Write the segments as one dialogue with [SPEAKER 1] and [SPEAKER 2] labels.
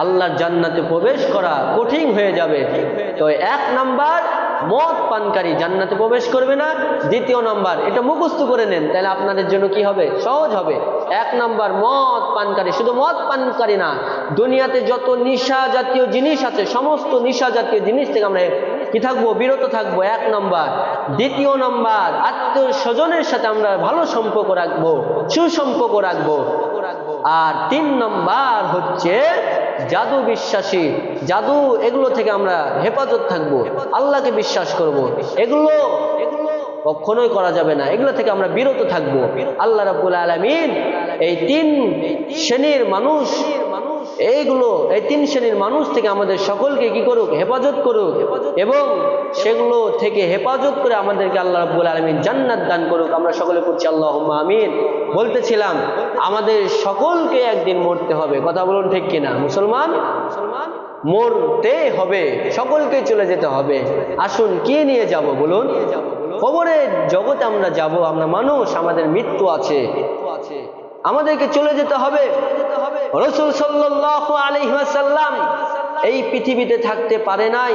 [SPEAKER 1] আল্লাহর জান্নাতে প্রবেশ করা কঠিন হয়ে যাবে। তো এক নাম্বার, মদ পানকারী জান্নাতে প্রবেশ করবে না। দ্বিতীয় নাম্বার, এটা মুখস্থ করে নেন, তাহলে আপনাদের জন্য কি হবে? সহজ হবে। এক নাম্বার, মদ পানকারী, শুধু মদ পানকারী না, দুনিয়াতে যত নিশা জাতীয় জিনিস আছে, সমস্ত নিশা জাতীয় জিনিস থেকে আমরা কি থাকব? বিরত থাকব, এক নাম্বার। দ্বিতীয় নাম্বার, আত্মীয় স্বজনের সাথে আমরা ভালো সম্পর্ক রাখব, সুসম্পর্ক রাখব। আর তিন নম্বর হচ্ছে জাদু বিশ্বাসী। জাদু, এগুলো থেকে আমরা হেফাজত থাকব। আল্লাহকে বিশ্বাস করব। এগুলো কখনোই করা যাবে না। এগুলো থেকে আমরা বিরত থাকব। আল্লাহ রাবুল আলমিন এই তিন শ্রেণির মানুষ মানুষ এইগুলো, এই তিন শ্রেণির মানুষ থেকে আমাদের সকলকে কি করুক, হেফাজত করুক এবং সেগুলো থেকে হেফাজত করে আমাদেরকে আল্লাহ রাব্বুল আলামিন জান্নাত দান করুক। আমরা সকলে করছি আল্লাহ আমিন। বলতেছিলাম, আমাদের সকলকে একদিন মরতে হবে। কথা বলুন ঠিক কিনা? মুসলমান মুসলমান? মরতে হবে। সকলকে চলে যেতে হবে। আসুন, কি নিয়ে যাব বলুন? কবরের জগতে আমরা যাব, আমরা মানুষ, আমাদের মৃত্যু আছে। আমাদেরকে চলে যেতে হবে। রসুল সাল্লাল্লাহু আলাইহি ওয়াসাল্লাম এই পৃথিবীতে থাকতে পারে নাই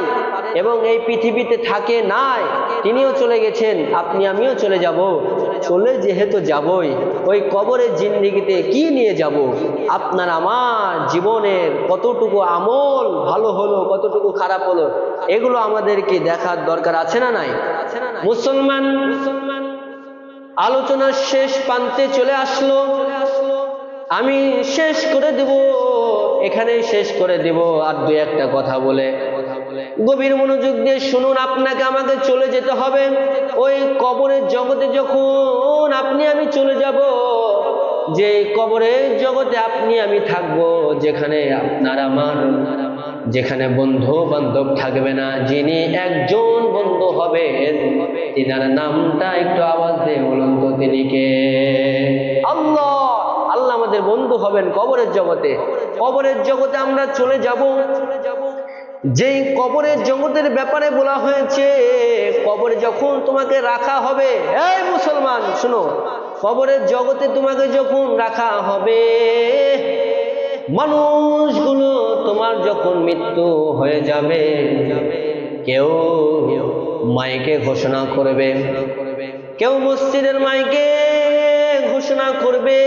[SPEAKER 1] এবং এই পৃথিবীতে থাকে নাই। তিনিও চলে গেছেন, আপনি আমিও চলে যাব। চলে যেহেতু যাবই, ওই কবরের জিন্দিগিতে কি নিয়ে যাব? আপনার আমার জীবনের কতটুকু আমল ভালো হলো, কতটুকু খারাপ হলো, এগুলো আমাদেরকে দেখার দরকার আছে না নাই? মুসলমান মুসলমান আলোচনার শেষ প্রান্তে চলে আসলো চলে আসলো। আমি শেষ করে দেব, এখানেই শেষ করে দেব। আর দু একটা কথা বলে, গভীর মনোযোগ দিয়ে শুনুন, আপনাকে আমাকে চলে যেতে হবে। ওই কবরের জগতে যখন আপনি, আমি চলে যাব, যে কবরের জগতে আপনি, আমি থাকব, যেখানে আপনার আমার, যেখানে বন্ধু বান্ধব থাকবে না, যিনি একজন বন্ধু হবে, তিনার নামটা একটু আওয়াজ দিয়ে বলুন তো, তিনি কে? আমাদের হবেন কবরের জগতে। কবরের জগতে আমরা চলে যাব। যেই কবরের জগতের ব্যাপারে বলা হয়েছে, কবরে যখন তোমাকে রাখা হবে, এই মুসলমান, শুনো, কবরের জগতে তোমাকে যখন রাখা হবে, মানুষগুলো তোমার যখন মৃত্যু হয়ে যাবে, কেউ মাইকে ঘোষণা করবে, কেউ মসজিদের মাইকে ঘোষণা করবে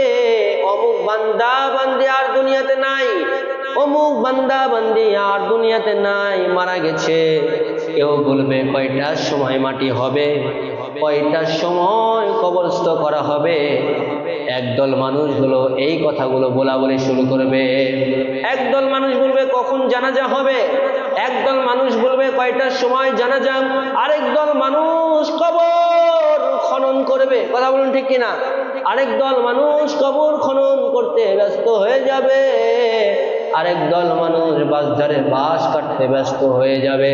[SPEAKER 1] বান্দা বান্দি আর দুনিয়াতে নাই। অমুক বান্দা বান্দি আর দুনিয়াতে নাই, মারা গেছে। কেউ বলবে কয়টার সময় মাটি হবে? কয়টার সময় কবরস্থ করা হবে? একদল মানুষ মানুষগুলো এই কথাগুলো বলা বলে শুরু করবে। একদল মানুষ বলবে, কখন জানাজা হবে? একদল মানুষ বলবে কয়টার সময় জানাজা? আরেক দল মানুষ করবে? কথা বলুন ঠিক কিনা? আরেক দল মানুষ কবর খনন করতে ব্যস্ত হয়ে যাবে। আরেক দল মানুষ বাস ধারে বাস কাটতে ব্যস্ত হয়ে যাবে।